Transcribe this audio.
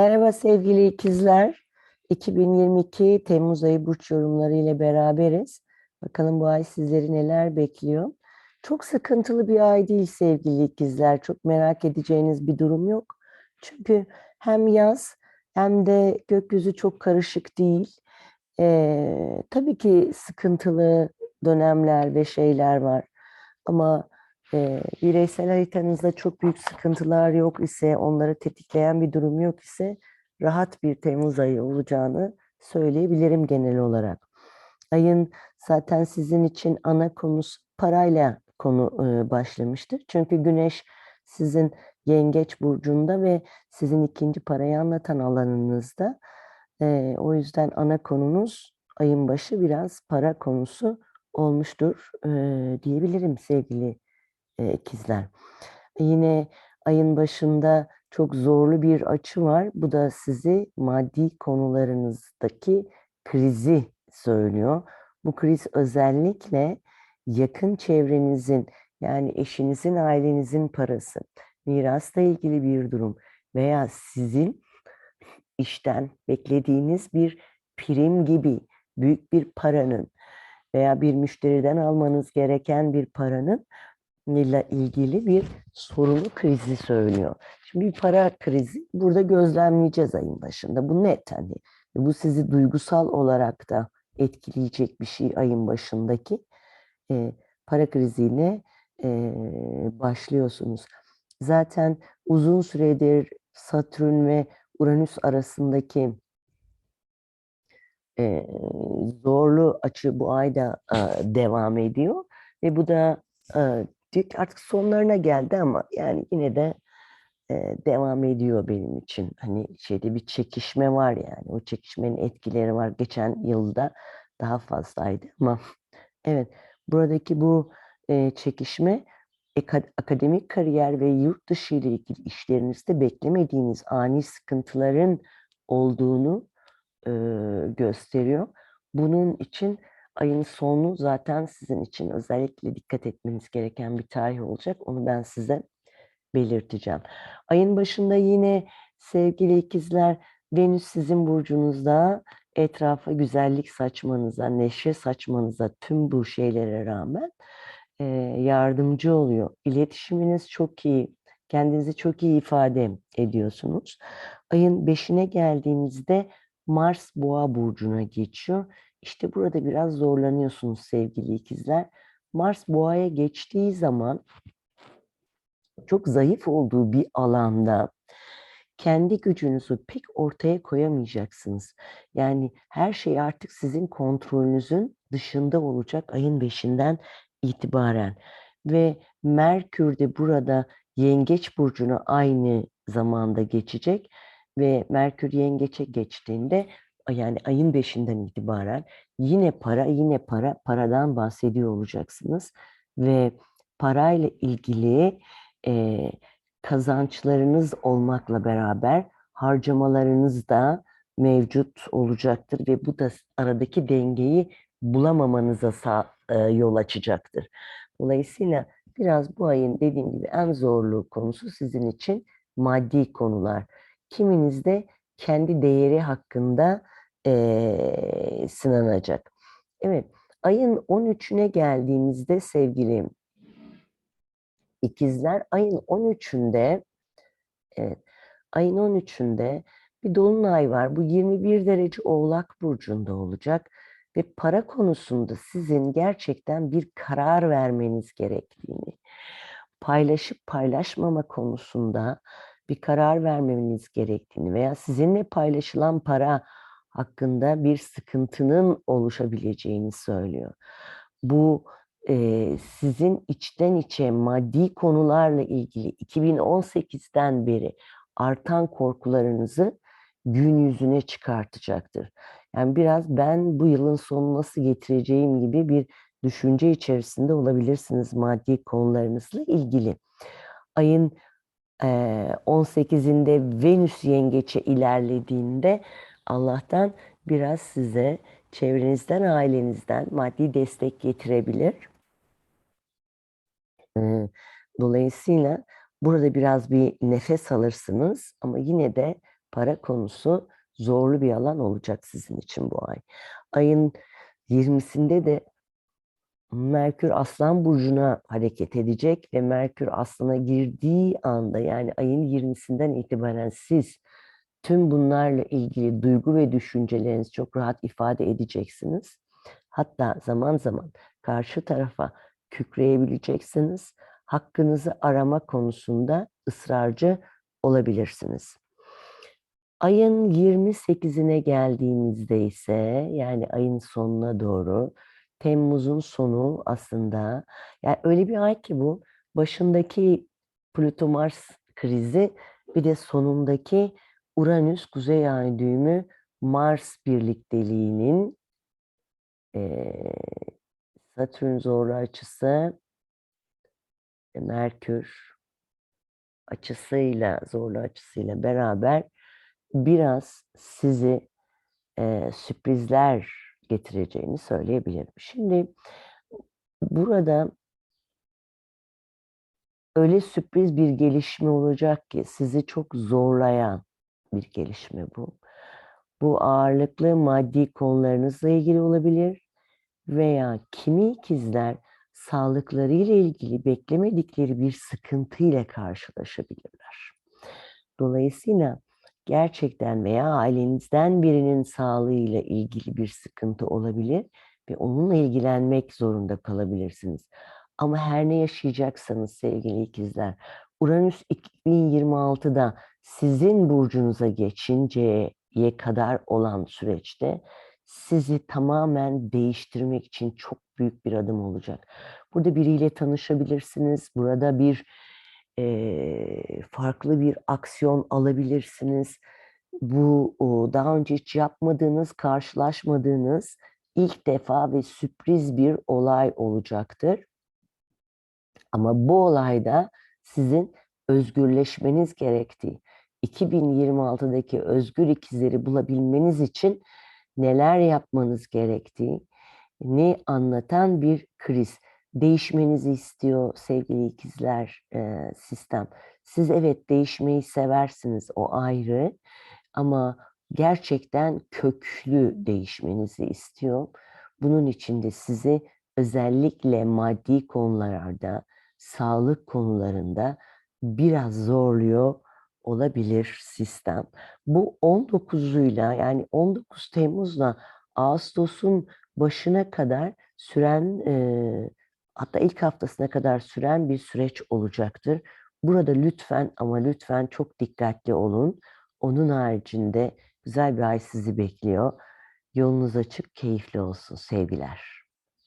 Merhaba sevgili ikizler. 2022 Temmuz ayı burç yorumları ile beraberiz. Bakalım bu ay sizleri neler bekliyor. Çok sıkıntılı bir ay değil sevgili ikizler. Çok merak edeceğiniz bir durum yok. Çünkü hem yaz hem de gökyüzü çok karışık değil. Ee, tabii ki sıkıntılı dönemler ve şeyler var. Ama e, bireysel haritanızda çok büyük sıkıntılar yok ise, onları tetikleyen bir durum yok ise rahat bir Temmuz ayı olacağını söyleyebilirim genel olarak. Ayın zaten sizin için ana konusu parayla konu e, başlamıştır. Çünkü Güneş sizin Yengeç burcunda ve sizin ikinci parayı anlatan alanınızda. E, o yüzden ana konunuz ayın başı biraz para konusu olmuştur e, diyebilirim sevgili e, ikizler. Yine ayın başında çok zorlu bir açı var. Bu da sizi maddi konularınızdaki krizi söylüyor. Bu kriz özellikle yakın çevrenizin yani eşinizin, ailenizin parası, mirasla ilgili bir durum veya sizin işten beklediğiniz bir prim gibi büyük bir paranın veya bir müşteriden almanız gereken bir paranın ile ilgili bir sorunu krizi söylüyor. Şimdi bir para krizi burada gözlemleyeceğiz ayın başında. Bu net hani. Bu sizi duygusal olarak da etkileyecek bir şey ayın başındaki. E, para kriziyle e, başlıyorsunuz. Zaten uzun süredir Satürn ve Uranüs arasındaki e, zorlu açı bu ayda e, devam ediyor ve bu da artık sonlarına geldi ama yani yine de e, devam ediyor benim için. Hani şeyde bir çekişme var yani. O çekişmenin etkileri var. Geçen yılda daha fazlaydı ama evet buradaki bu e, çekişme akademik kariyer ve yurt dışı ile ilgili işlerinizde beklemediğiniz ani sıkıntıların olduğunu e, gösteriyor. Bunun için ayın sonu zaten sizin için özellikle dikkat etmeniz gereken bir tarih olacak. Onu ben size belirteceğim. Ayın başında yine sevgili ikizler Venüs sizin burcunuzda etrafa güzellik saçmanıza, neşe saçmanıza tüm bu şeylere rağmen e, yardımcı oluyor. İletişiminiz çok iyi, kendinizi çok iyi ifade ediyorsunuz. Ayın beşine geldiğimizde Mars Boğa burcuna geçiyor. İşte burada biraz zorlanıyorsunuz sevgili ikizler. Mars Boğa'ya geçtiği zaman çok zayıf olduğu bir alanda kendi gücünüzü pek ortaya koyamayacaksınız. Yani her şey artık sizin kontrolünüzün dışında olacak ayın beşinden itibaren. Ve Merkür de burada Yengeç burcuna aynı zamanda geçecek ve Merkür Yengeç'e geçtiğinde yani ayın beşinden itibaren yine para, yine para, paradan bahsediyor olacaksınız. Ve parayla ilgili e, kazançlarınız olmakla beraber harcamalarınız da mevcut olacaktır ve bu da aradaki dengeyi bulamamanıza sağ, e, yol açacaktır. Dolayısıyla biraz bu ayın dediğim gibi en zorlu konusu sizin için maddi konular. Kiminizde kendi değeri hakkında e, sınanacak. Evet, ayın 13'üne geldiğimizde sevgili ikizler, ayın 13'ünde evet, ayın 13'ünde bir dolunay var. Bu 21 derece Oğlak burcunda olacak ve para konusunda sizin gerçekten bir karar vermeniz gerektiğini, paylaşıp paylaşmama konusunda bir karar vermeniz gerektiğini veya sizinle paylaşılan para hakkında bir sıkıntının oluşabileceğini söylüyor. Bu e, sizin içten içe maddi konularla ilgili 2018'den beri artan korkularınızı gün yüzüne çıkartacaktır. Yani biraz ben bu yılın sonu nasıl getireceğim gibi bir düşünce içerisinde olabilirsiniz maddi konularınızla ilgili. Ayın 18'inde Venüs yengeçe ilerlediğinde Allah'tan biraz size çevrenizden, ailenizden maddi destek getirebilir. Dolayısıyla burada biraz bir nefes alırsınız ama yine de para konusu zorlu bir alan olacak sizin için bu ay. Ayın 20'sinde de Merkür Aslan burcuna hareket edecek ve Merkür Aslan'a girdiği anda yani ayın 20'sinden itibaren siz tüm bunlarla ilgili duygu ve düşüncelerinizi çok rahat ifade edeceksiniz. Hatta zaman zaman karşı tarafa kükreyebileceksiniz. Hakkınızı arama konusunda ısrarcı olabilirsiniz. Ayın 28'ine geldiğimizde ise yani ayın sonuna doğru Temmuz'un sonu aslında. Yani öyle bir ay ki bu başındaki Plüto Mars krizi bir de sonundaki Uranüs Kuzey Ay düğümü Mars birlikteliğinin eee Satürn zorlu açısı Merkür açısıyla zorlu açısıyla beraber biraz sizi eee, sürprizler getireceğini söyleyebilirim. Şimdi burada öyle sürpriz bir gelişme olacak ki sizi çok zorlayan bir gelişme bu. Bu ağırlıklı maddi konularınızla ilgili olabilir veya kimi ikizler sağlıklarıyla ilgili beklemedikleri bir sıkıntıyla karşılaşabilirler. Dolayısıyla gerçekten veya ailenizden birinin sağlığıyla ilgili bir sıkıntı olabilir ve onunla ilgilenmek zorunda kalabilirsiniz. Ama her ne yaşayacaksanız sevgili ikizler, Uranüs 2026'da sizin burcunuza geçinceye kadar olan süreçte sizi tamamen değiştirmek için çok büyük bir adım olacak. Burada biriyle tanışabilirsiniz. Burada bir farklı bir aksiyon alabilirsiniz. Bu daha önce hiç yapmadığınız, karşılaşmadığınız ilk defa ve sürpriz bir olay olacaktır. Ama bu olayda sizin özgürleşmeniz gerektiği, 2026'daki özgür ikizleri bulabilmeniz için neler yapmanız gerektiği ni anlatan bir kriz. Değişmenizi istiyor sevgili ikizler e, sistem. Siz evet değişmeyi seversiniz o ayrı ama gerçekten köklü değişmenizi istiyor. Bunun için de sizi özellikle maddi konularda, sağlık konularında biraz zorluyor olabilir sistem. Bu 19'uyla yani 19 Temmuz'la Ağustos'un başına kadar süren e, hatta ilk haftasına kadar süren bir süreç olacaktır. Burada lütfen ama lütfen çok dikkatli olun. Onun haricinde güzel bir ay sizi bekliyor. Yolunuz açık, keyifli olsun sevgiler.